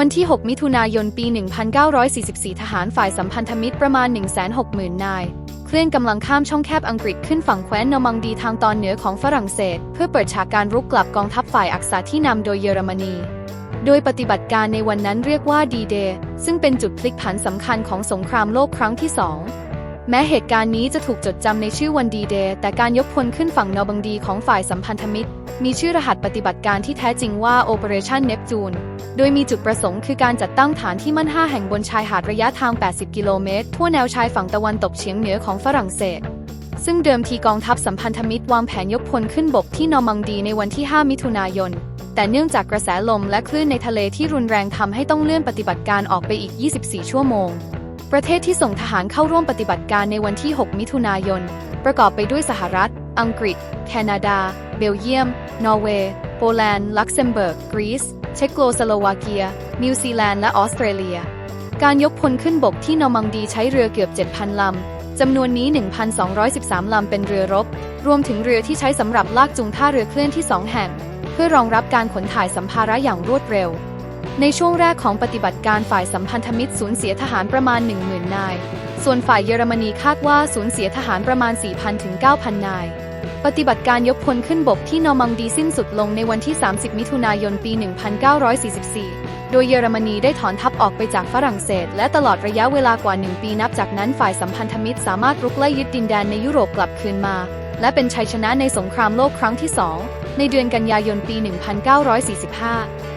วันที่ 6 มิถุนายน ปี 1944 ทหารฝ่ายสัมพันธมิตรประมาณ 160,000 นาย เคลื่อนกำลังข้ามช่องแคบอังกฤษขึ้นฝั่งแคว้นนอร์มังดีทางตอนเหนือของฝรั่งเศส เพื่อเปิดฉากการรุกกลับกองทัพฝ่ายอักษาที่นำโดยเยอรมนี โดยปฏิบัติการในวันนั้นเรียกว่าดีเดย์ซึ่งเป็นจุดพลิกผันสำคัญของสงครามโลกครั้งที่สอง แม้เหตุการณ์นี้จะถูกจดจำในชื่อวันดีเดย์แต่การยกพลขึ้นฝั่งนอร์บังดีของฝ่ายสัมพันธมิตร มีชื่อรหัสปฏิบัติการที่แท้จริงว่า Operation Neptune โดยมีจุดประสงค์คือการจัดตั้งฐานที่มั่น 5 แห่งบนชายหาดระยะทาง 80 กิโลเมตร ทั่วแนวชายฝั่งตะวันตกเฉียงเหนือของฝรั่งเศส ซึ่งเดิมทีกองทัพสัมพันธมิตรวางแผนยกพลขึ้นบกที่นอร์มังดีในวันที่ 5 มิถุนายน แต่เนื่องจากกระแสลมและคลื่นในทะเลที่รุนแรงทำให้ต้องเลื่อนปฏิบัติการออกไปอีก 24 ชั่วโมง ประเทศที่ส่งทหารเข้าร่วมปฏิบัติการในวันที่ 6 มิถุนายน ประกอบไปด้วยสหรัฐ อังกฤษ แคนาดา เบลเยียม นอร์เวย์ โปแลนด์ ลักเซมเบิร์ก กรีซ เช็กโกสโลวาเกีย นิวซีแลนด์ และออสเตรเลีย การยกพลขึ้นบกที่นอร์มังดีใช้เรือเกือบ 7,000 ลำ จำนวนนี้ 1,213 ลำเป็นเรือรบ รวมถึงเรือที่ใช้สำหรับลากจูงท่าเรือเคลื่อนที่ 2 แห่ง เพื่อรองรับการขนถ่ายสัมภาระอย่างรวดเร็ว ในช่วงแรกของปฏิบัติการฝ่ายสัมพันธมิตรสูญเสียทหารประมาณ 10,000 นาย ส่วนฝ่ายเยอรมนีคาดว่าสูญเสียทหารประมาณ 4,000 ถึง 9,000 นาย ปฏิบัติการยกพลขึ้นบกที่นอร์มังดีสิ้นสุดลงในวันที่ 30 มิถุนายน ปี 1944 โดยเยอรมนีได้ถอนทัพออกไปจากฝรั่งเศส และตลอดระยะเวลากว่า 1 ปีนับจากนั้นฝ่ายสัมพันธมิตรสามารถรุกไล่ยึดดินแดนในยุโรปกลับคืนมา และเป็นชัยชนะในสงครามโลกครั้งที่ 2 ในเดือนกันยายน ปี 1945